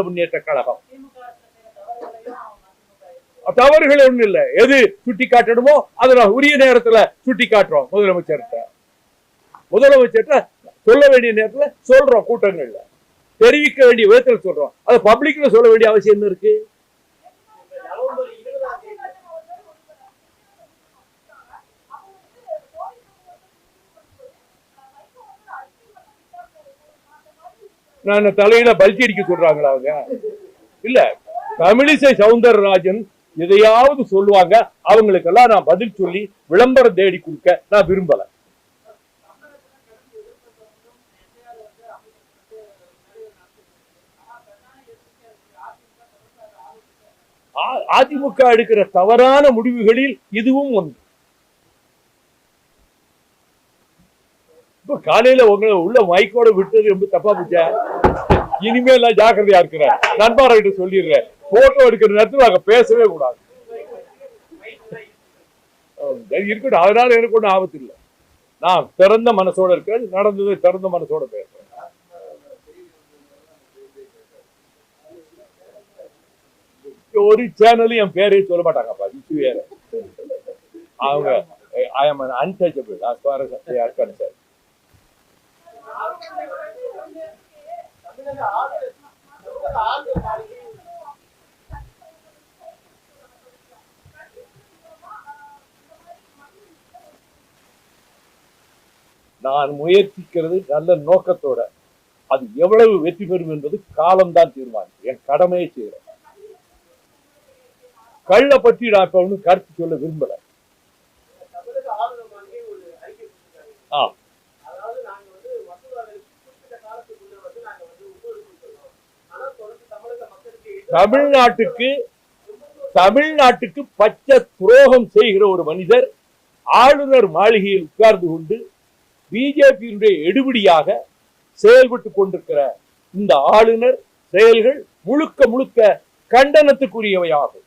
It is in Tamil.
முன்னேற்ற கழகம். தவறுகள் ஒண்ணும் இல்ல. எது சுட்டி காட்டணுமோ அதுல உரிய நேரத்துல சுட்டி காட்டுறோம் முதலமைச்சர்கிட்ட. முதலமைச்சர்கிட்ட சொல்ல வேண்டிய நேரத்துல சொல்றோம் கூட்டங்கள்ல. தெரிவிக்க வேண்டிய விதத்தில் சொல்றோம். அதை பப்ளிக்ல சொல்ல வேண்டிய அவசியம் என்ன இருக்கு? நான் தலையில பல்டி அடிக்க சொல்றாங்களா அவங்க? இல்ல. தமிழிசை சவுந்தரராஜன் எதையாவது சொல்லுவாங்க அவங்களுக்கெல்லாம் நான் பதில் சொல்லி விளம்பரம் தேடி கொடுக்க நான் விரும்பல. அதிமுக எடுக்கிற தவறான முடிவுகளில் இதுவும் ஒன்று. இப்ப காலையில உங்களை உள்ள மைக்கோட விட்டது ரொம்ப தப்பா போச்சா. இனிமேல் நான் ஜாக்கிரதையா இருக்கிறேன். நண்பர்கிட்ட சொல்லிடுறேன். போட்டோ எடுக்கிற நேரத்தில் நாங்க பேசவே கூடாது. இருக்கட்டும். அதனால எனக்கு ஒன்றும் ஆபத்து இல்லை. நான் திறந்த மனசோட இருக்கேன் நடந்தது திறந்த மனசோட பேசுறேன். ஒரு சேனலும் என் பேரே சொல்ல மாட்டாங்கப்பா இது வேற. அவங்க I am untouchable as far நான் முயற்சிக்கிறது நல்ல நோக்கத்தோட. அது எவ்வளவு வெற்றி பெறும் என்பது காலம்தான் தீர்மானிக்கும். என் கடமையை செய்கிறேன் கள்ள பற்றி நான் இப்ப ஒன்றும் கருத்து சொல்ல விரும்பல. ஆ தமிழ்நாட்டுக்கு தமிழ்நாட்டுக்கு பச்சை துரோகம் செய்கிற ஒரு மனிதர் ஆளுநர் மாளிகையில் உட்கார்ந்து கொண்டு பிஜேபியினுடைய எடுபடியாக செயல்பட்டு கொண்டிருக்கிற இந்த ஆளுநர் செயல்கள் முழுக்க முழுக்க கண்டனத்துக்குரியவையாகும்.